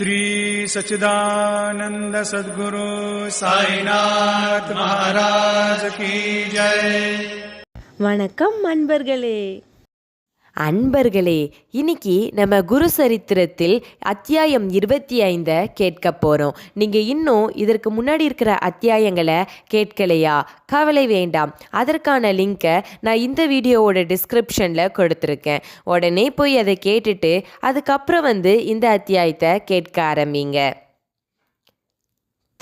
श्री सच्चिदानंद सद्गुरु साईनाथ महाराज की जय வணக்கம் அன்பர்களே அன்பர்களே இன்னைக்கு நம்ம குரு சரித்திரத்தில் அத்தியாயம் இருபத்தி ஐந்தை கேட்க போகிறோம் நீங்கள் இன்னும் இதற்கு முன்னாடி இருக்கிற அத்தியாயங்களை கேட்கலையா? கவலை வேண்டாம். அதற்கான லிங்கை நான் இந்த வீடியோவோட டிஸ்கிரிப்ஷனில் கொடுத்துருக்கேன். உடனே போய் அதை கேட்டுட்டு அதுக்கப்புறம் வந்து இந்த அத்தியாயத்தை கேட்க ஆரம்பிங்க.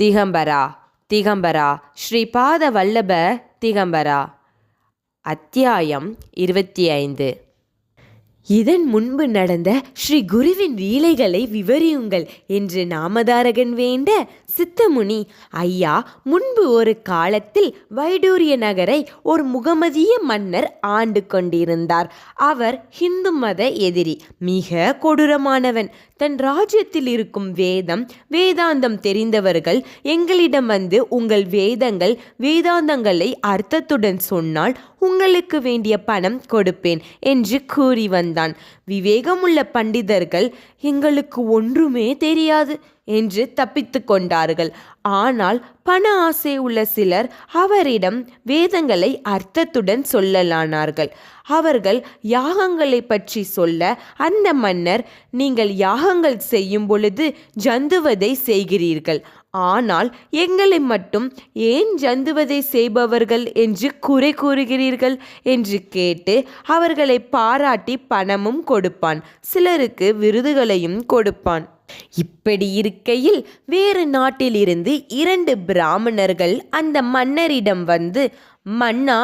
திகம்பரா திகம்பரா ஸ்ரீபாத வல்லப திகம்பரா. அத்தியாயம் இருபத்தி ஐந்து. இதன் முன்பு நடந்த ஸ்ரீ குருவின் லீலைகளை விவரியுங்கள் என்று நாமதாரகன் வேண்ட சித்தமுனி ஐயா முன்பு ஒரு காலத்தில் வைடூரிய நகரை ஒரு முகமதிய மன்னர் ஆண்டு கொண்டிருந்தார். அவர் ஹிந்து மத எதிரி மிக கொடூரமானவன். தன் ராஜ்யத்தில் இருக்கும் வேதம் வேதாந்தம் தெரிந்தவர்கள் எங்களிடம் வந்து உங்கள் வேதங்கள் வேதாந்தங்களை அர்த்தத்துடன் சொன்னால் உங்களுக்கு வேண்டிய பணம் கொடுப்பேன் என்று கூறி வந்தான். விவேகமுள்ள பண்டிதர்கள் எங்களுக்கு ஒன்றுமே தெரியாது என்று தப்பித்து கொண்டார்கள். ஆனால் பண ஆசை உள்ள சிலர் அவரிடம் வேதங்களை அர்த்தத்துடன் சொல்லலானார்கள். அவர்கள் யாகங்களை பற்றி சொல்ல அந்த மன்னர் நீங்கள் யாகங்கள் செய்யும் பொழுது ஜந்துவதை செய்கிறீர்கள். ஆனால் எங்களை மட்டும் ஏன் ஜந்துவதை செய்பவர்கள் என்று குறை கூறுகிறீர்கள் என்று கேட்டு அவர்களை பாராட்டி பணமும் கொடுப்பான் சிலருக்கு விருதுகளையும் கொடுப்பான். இப்படி இருக்கையில் வேறு நாட்டிலிருந்து இரண்டு பிராமணர்கள் அந்த மன்னரிடம் வந்து மன்னா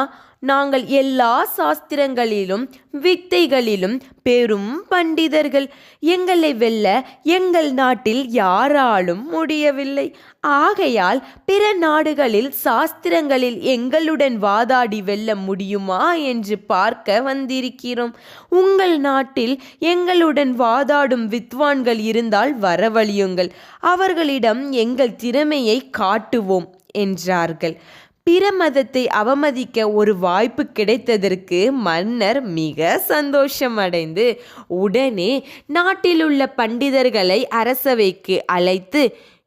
நாங்கள் எல்லா சாஸ்திரங்களிலும் வித்தைகளிலும் பெரும் பண்டிதர்கள். எங்களை வெல்ல எங்கள் நாட்டில் யாராலும் முடியவில்லை. ஆகையால் பிற நாடுகளில் சாஸ்திரங்களில் எங்களுடன் வாதாடி வெல்ல முடியுமா என்று பார்க்க வந்திருக்கிறோம். உங்கள் நாட்டில் எங்களுடன் வாதாடும் வித்வான்கள் இருந்தால் வரவழியுங்கள். அவர்களிடம் எங்கள் திறமையை காட்டுவோம் என்றார்கள். பிற மதத்தை அவமதிக்க ஒரு வாய்ப்பு கிடைத்ததற்கு மன்னர் மிக சந்தோஷமடைந்து உடனே நாட்டிலுள்ள பண்டிதர்களை அரசவைக்கு அழைத்து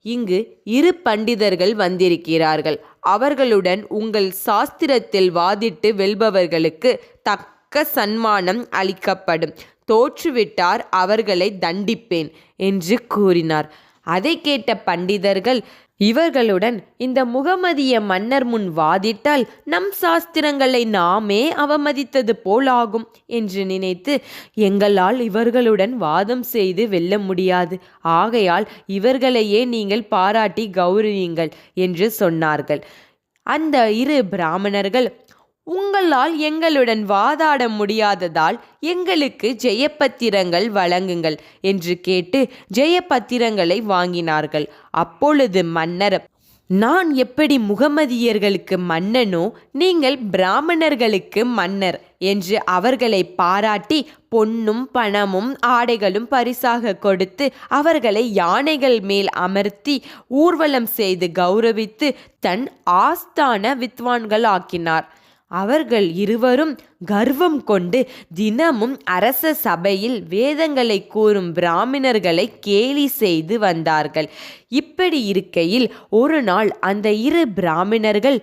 இங்கு இரு பண்டிதர்கள் வந்திருக்கிறார்கள். அவர்களுடன் உங்கள் சாஸ்திரத்தில் வாதிட்டு வெல்பவர்களுக்கு தக்க சன்மானம் அளிக்கப்படும். தோற்றுவிட்டார் அவர்களை தண்டிப்பேன் என்று கூறினார். அதை கேட்ட பண்டிதர்கள் இவர்களுடன் இந்த முகமதிய மன்னர் முன் வாதிட்டால் நம் சாஸ்திரங்களை நாமே அவமதித்தது போல் ஆகும் என்று நினைத்து எங்களால் இவர்களுடன் வாதம் செய்து வெல்ல முடியாது. ஆகையால் இவர்களையே நீங்கள் பாராட்டி கௌரவியுங்கள் என்று சொன்னார்கள். அந்த இரு பிராமணர்கள் உங்களால் எங்களுடன் வாதாட முடியாததால் எங்களுக்கு ஜெயப்பத்திரங்கள் வழங்குங்கள் என்று கேட்டு ஜெயப்பத்திரங்களை வாங்கினார்கள். அப்பொழுது மன்னர் நான் எப்படி முகமதியர்களுக்கு மன்னனோ நீங்கள் பிராமணர்களுக்கு மன்னர் என்று அவர்களை பாராட்டி பொன்னும் பணமும் ஆடைகளும் பரிசாக கொடுத்து அவர்களை யானைகள் மேல் அமர்த்தி ஊர்வலம் செய்து கௌரவித்து தன் ஆஸ்தான வித்வான்கள் ஆக்கினார் அவர்கள் இருவரும் கர்வம் கொண்டு தினமும் அரச சபையில் வேதங்களை கூறும் பிராமணர்களை கேலி செய்து வந்தார்கள். இப்படி இருக்கையில் ஒரு நாள் அந்த இரு பிராமணர்கள்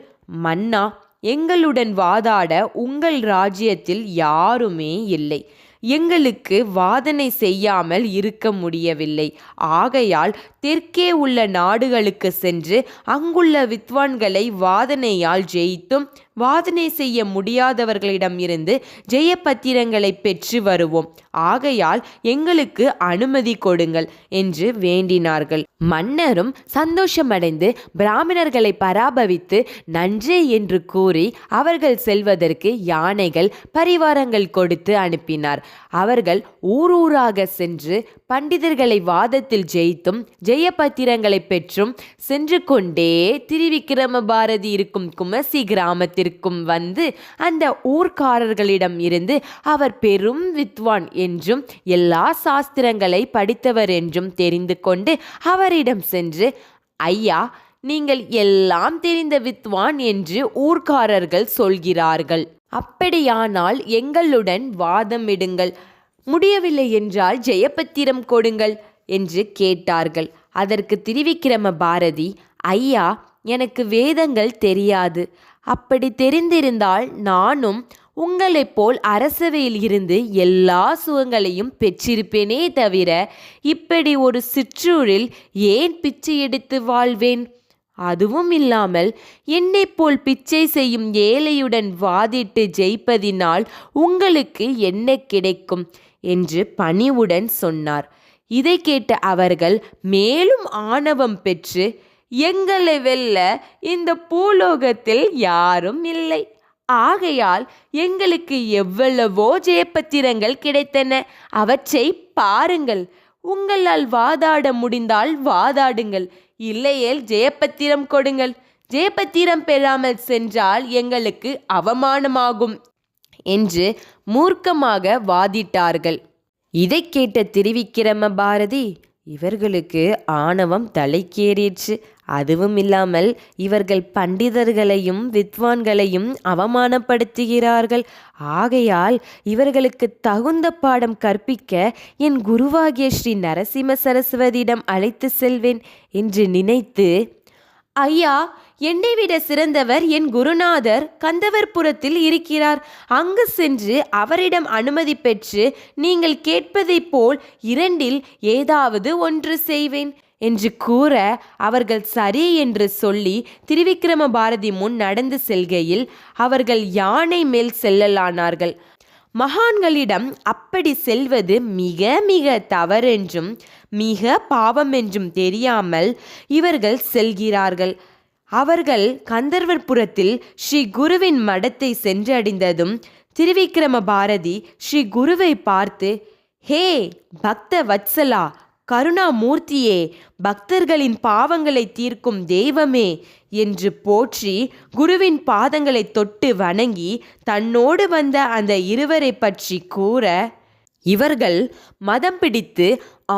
மன்னா எங்களுடன் வாதாட உங்கள் ராஜ்யத்தில் யாருமே இல்லை. எங்களுக்கு வாதனை செய்யாமல் இருக்க முடியவில்லை. ஆகையால் தெற்கே உள்ள நாடுகளுக்கு சென்று அங்குள்ள வித்வான்களை வாதனையால் ஜெயித்தும் வாதனை செய்ய முடியாதவர்களிடம் இருந்து ஜெயபத்திரங்களை பெற்று வருவோம். ஆகையால் எங்களுக்கு அனுமதி கொடுங்கள் என்று வேண்டினார்கள். மன்னரும் சந்தோஷமடைந்து பிராமணர்களை பராபவித்து நன்றே என்று கூறி அவர்கள் செல்வதற்கு யானைகள் பரிவாரங்கள் கொடுத்து அனுப்பினார். அவர்கள் ஊரூராக சென்று பண்டிதர்களை வாதத்தில் ஜெயித்தும் ஜெயபத்திரங்களை பெற்றும் சென்று கொண்டே திரிவிக்கிரம பாரதி இருக்கும் குமசி கிராமத்திற்கும் வந்து அந்த ஊர்க்காரர்களிடம் இருந்து அவர் பெரும் வித்வான் என்றும் எல்லா சாஸ்திரங்களை படித்தவர் என்றும் தெரிந்து கொண்டு அவரிடம் சென்று ஐயா நீங்கள் எல்லாம் தெரிந்த வித்வான் என்று ஊர்க்காரர்கள் சொல்கிறார்கள். அப்படியானால் எங்களுடன் வாதமிடுங்கள் முடியவில்லை என்றால் ஜெயபத்திரம் கொடுங்கள் என்று கேட்டார்கள். அதற்கு திரிவிக்கிரம பாரதி ஐயா எனக்கு வேதங்கள் தெரியாது. அப்படி தெரிந்திருந்தால் நானும் உங்களைப் போல் அரசவையில் இருந்து எல்லா சுகங்களையும் பெற்றிருப்பேனே தவிர இப்படி ஒரு சிற்றூரில் ஏன் பிச்சை எடுத்து வாழ்வேன்? அதுவும் இல்லாமல் என்னைப் போல் பிச்சை செய்யும் ஏழையுடன் வாதிட்டு ஜெயிப்பதினால் உங்களுக்கு என்ன கிடைக்கும்? என்று பணிவுடன் சொன்னார். இதை கேட்ட அவர்கள் மேலும் ஆணவம் பெற்று எங்களை வெல்ல இந்த பூலோகத்தில் யாரும் இல்லை. ஆகையால் எங்களுக்கு எவ்வளவோ ஜெயப்பத்திரங்கள் கிடைத்தன. அவற்றை பாருங்கள். உங்களால் வாதாட முடிந்தால் வாதாடுங்கள். இல்லையேல் ஜெயப்பத்திரம் கொடுங்கள். ஜெயப்பத்திரம் பெறாமல் சென்றால் எங்களுக்கு அவமானமாகும். என்று மூர்க்கமாக வாதிட்டார்கள். இதை கேட்ட திருவிக்கிரம பாரதி இவர்களுக்கு ஆணவம் தலைக்கேறிற்று. அதுவும் இல்லாமல் இவர்கள் பண்டிதர்களையும் வித்வான்களையும் அவமானப்படுத்துகிறார்கள். ஆகையால் இவர்களுக்கு தகுந்த பாடம் கற்பிக்க என் குருவாகிய ஸ்ரீ நரசிம்ம சரஸ்வதியிடம் அழைத்து செல்வேன் என்று நினைத்து ஐயா என்னை விட சிறந்தவர் என் குருநாதர் கந்தவர்புரத்தில் இருக்கிறார். அங்கு சென்று அவரிடம் அனுமதி பெற்று நீங்கள் கேட்பதைப் போல் இரண்டில் ஏதாவது ஒன்று செய்வேன் என்று கூற அவர்கள் சரி என்று சொல்லி திருவிக்கிரம பாரதி முன் நடந்து செல்கையில் அவர்கள் யானை மேல் செல்லலானார்கள். மகான்களிடம் அப்படி செல்வது மிக மிக தவறென்றும் மிக பாவம் என்றும் தெரியாமல் இவர்கள் செல்கிறார்கள். அவர்கள் கந்தர்வர்புரத்தில் ஸ்ரீ குருவின் மடத்தை சென்றடைந்ததும் திருவிக்கிரம பாரதி ஸ்ரீ குருவை பார்த்து ஹே பக்த வத்சலா கருணாமூர்த்தியே பக்தர்களின் பாவங்களை தீர்க்கும் தெய்வமே என்று போற்றி குருவின் பாதங்களை தொட்டு வணங்கி தன்னோடு வந்த அந்த இருவரை பற்றி கூற இவர்கள் மதம் பிடித்து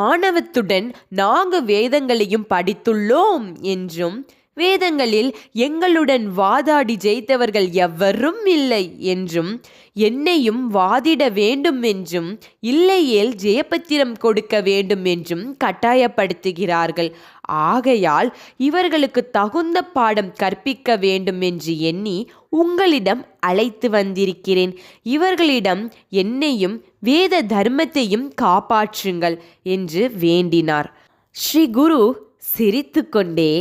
ஆணவத்துடன் நான்கு வேதங்களையும் படித்துள்ளோம் என்றும் வேதங்களில் எங்களுடன் வாதாடி ஜெயித்தவர்கள் எவரும் இல்லை என்றும் என்னையும் வாதிட வேண்டும் என்றும் இல்லையேல் ஜெயபத்திரம் கொடுக்க வேண்டும் என்றும் கட்டாயப்படுத்துகிறார்கள். ஆகையால் இவர்களுக்கு தகுந்த பாடம் கற்பிக்க வேண்டும் என்று எண்ணி உங்களிடம் அழைத்து வந்திருக்கிறேன். இவர்களிடம் என்னையும் வேத தர்மத்தையும் காப்பாற்றுங்கள் என்று வேண்டினார். ஸ்ரீ குரு சிரித்துக்கொண்டே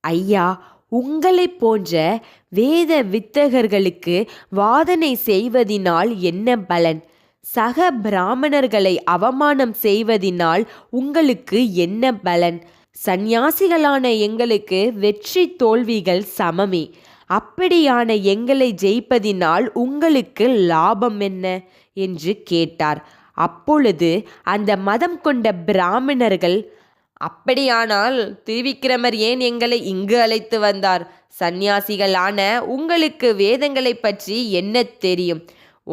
ஐயா உங்களைப் போன்ற வேத வித்தகர்களுக்கு வாதனை செய்வதினால் என்ன பலன்? சக பிராமணர்களை அவமானம் செய்வதினால் உங்களுக்கு என்ன பலன்? சந்நியாசிகளான எங்களுக்கு வெற்றி தோல்விகள் சமமே. அப்படியான எங்களை ஜெயிப்பதினால் உங்களுக்கு லாபம் என்ன? என்று கேட்டார். அப்பொழுது அந்த மதம் கொண்ட பிராமணர்கள் அப்படியானால் திருவிக்கிரமர் ஏன் எங்களை இங்கு அழைத்து வந்தார்? சந்நியாசிகளான உங்களுக்கு வேதங்களை பற்றி என்ன தெரியும்?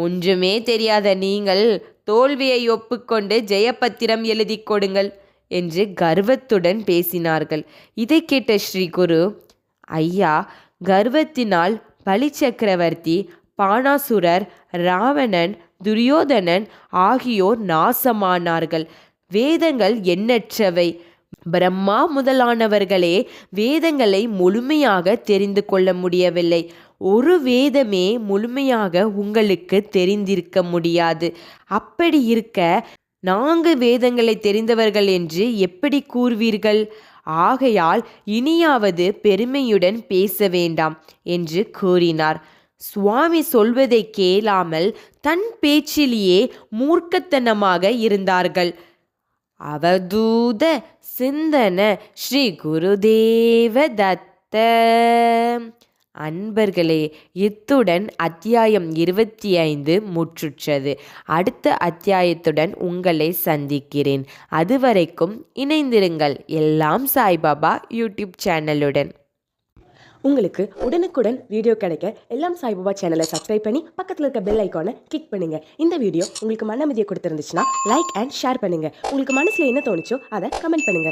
ஒன்றுமே தெரியாத நீங்கள் தோல்வியை ஒப்புக்கொண்டு ஜெயபத்திரம் எழுதி கொடுங்கள் என்று கர்வத்துடன் பேசினார்கள். இதை கேட்ட ஸ்ரீ குரு ஐயா கர்வத்தினால் பலி சக்கரவர்த்தி பானாசுரர் ராவணன் துரியோதனன் ஆகியோர் நாசமானார்கள். வேதங்கள் எண்ணற்றவை. பிரம்மா முதலானவர்களே வேதங்களை முழுமையாக தெரிந்து கொள்ள முடியவில்லை. ஒரு வேதமே முழுமையாக உங்களுக்கு தெரிந்திருக்க முடியாது. அப்படி இருக்க நான்கு வேதங்களை தெரிந்தவர்கள் என்று எப்படி கூறுவீர்கள்? ஆகையால் இனியாவது பெருமையுடன் பேச வேண்டாம் என்று கூறினார். சுவாமி சொல்வதை கேளாமல் தன் பேச்சிலேயே மூர்க்கத்தனமாக இருந்தார்கள். அவதூத சிந்தன ஸ்ரீ குருதேவ தத்த. அன்பர்களே இத்துடன் அத்தியாயம் இருபத்தி ஐந்து முற்றுற்றது. அடுத்த அத்தியாயத்துடன் உங்களை சந்திக்கிறேன். அதுவரைக்கும் இணைந்திருங்கள் எல்லாம் சாய்பாபா யூடியூப் சேனலுடன். உங்களுக்கு உடனுக்குடன் வீடியோ கிடைக்க எல்லாம் சாய்பாபா சேனலை சப்ஸ்கிரைப் பண்ணி பக்கத்தில் இருக்க பெல் ஐக்கானை கிளிக் பண்ணுங்க. இந்த வீடியோ உங்களுக்கு மன அமைதியை கொடுத்துருந்துச்சுன்னா லைக் அண்ட் ஷேர் பண்ணுங்க. உங்களுக்கு மனசுல என்ன தோணுச்சோ அதை கமெண்ட் பண்ணுங்க.